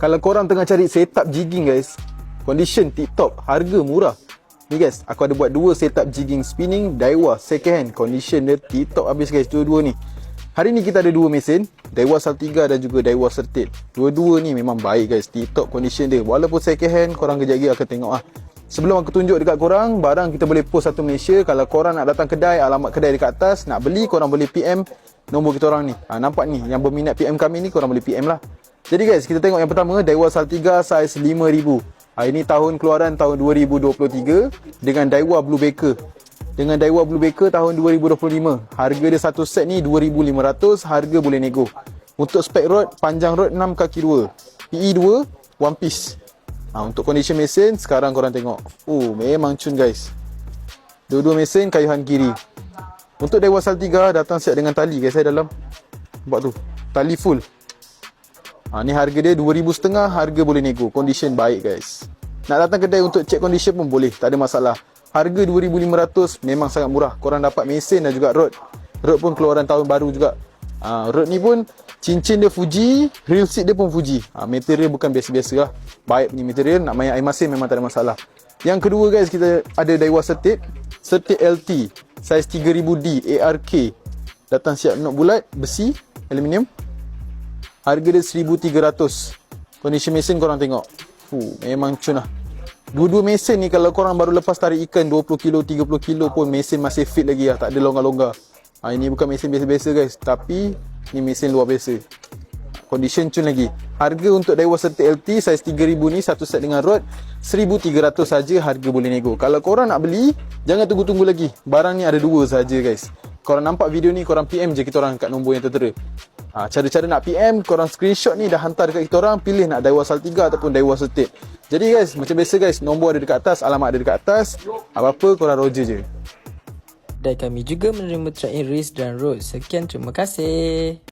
Kalau korang tengah cari setup jigging guys, condition tip-top, harga murah. Ni guys, aku ada buat dua setup jigging spinning Daiwa second hand. Condition dia tip-top habis guys, dua-dua ni. Hari ni kita ada dua mesin, Daiwa Saltiga dan juga Daiwa Sertit. Dua-dua ni memang baik guys, tip-top condition dia. Walaupun second hand, korang kejap lagi akan tengok ah. Sebelum aku tunjuk dekat korang, barang kita boleh post satu Malaysia. Kalau korang nak datang kedai, alamat kedai dekat atas, nak beli korang boleh PM nombor kita orang ni. Ha, nampak ni, yang berminat PM kami ni korang boleh PM lah. Jadi guys, kita tengok yang pertama Daiwa Saltiga saiz 5000. Ha, ini tahun keluaran tahun 2023 dengan Daiwa Blue Baker. Dengan Daiwa Blue Baker tahun 2025. Harga dia satu set ni 2500, harga boleh nego. Untuk spek rod, panjang rod 6 kaki 2. PE 2, one piece. Ha, untuk condition mesin, sekarang korang tengok. Oh, memang cun guys. Dua-dua mesin kayuhan kiri. Untuk Daiwa Saltiga datang siap dengan tali guys saya dalam. Nampak tu. Tali full. Ha, ni harga dia 2000 setengah, harga boleh nego. Condition baik guys. Nak datang kedai untuk check condition pun boleh, tak ada masalah. Harga 2500 memang sangat murah. Korang dapat mesin dan juga rod. Rod pun keluaran tahun baru juga. Ha, rod ni pun cincin dia Fuji, real seat dia pun Fuji. Ha, material bukan biasa-biasa lah. Baik ni material, nak main air masin memang tak ada masalah. Yang kedua guys, kita ada Daiwa Sertit. Sertit LT, saiz 3000D, ARK. Datang siap nok bulat, besi, aluminium. Harga dia 1300. Condition mesin korang tengok. Fuh, memang cun lah. Dua-dua mesin ni kalau korang baru lepas tarik ikan 20 kilo, 30 kilo pun mesin masih fit lagi lah. Tak ada longgar-longgar. Ha, ini bukan mesin biasa-biasa guys. Tapi ni mesin luar biasa. Condition cun lagi. Harga untuk Daiwa Serti LT saiz 3000 ni satu set dengan rod 1300 saja harga boleh nego. Kalau korang nak beli, jangan tunggu-tunggu lagi. Barang ni ada dua saja guys. Korang nampak video ni korang PM je kita orang kat nombor yang tertera. Ha, cara-cara nak PM, korang screenshot ni dah hantar dekat kita orang, pilih nak Daiwa Saltiga ataupun Daiwa Sertit. Jadi guys, macam biasa guys, nombor ada dekat atas, alamat ada dekat atas. Apa-apa korang roger je. Dan kami juga menerima in risk dan road. Sekian terima kasih.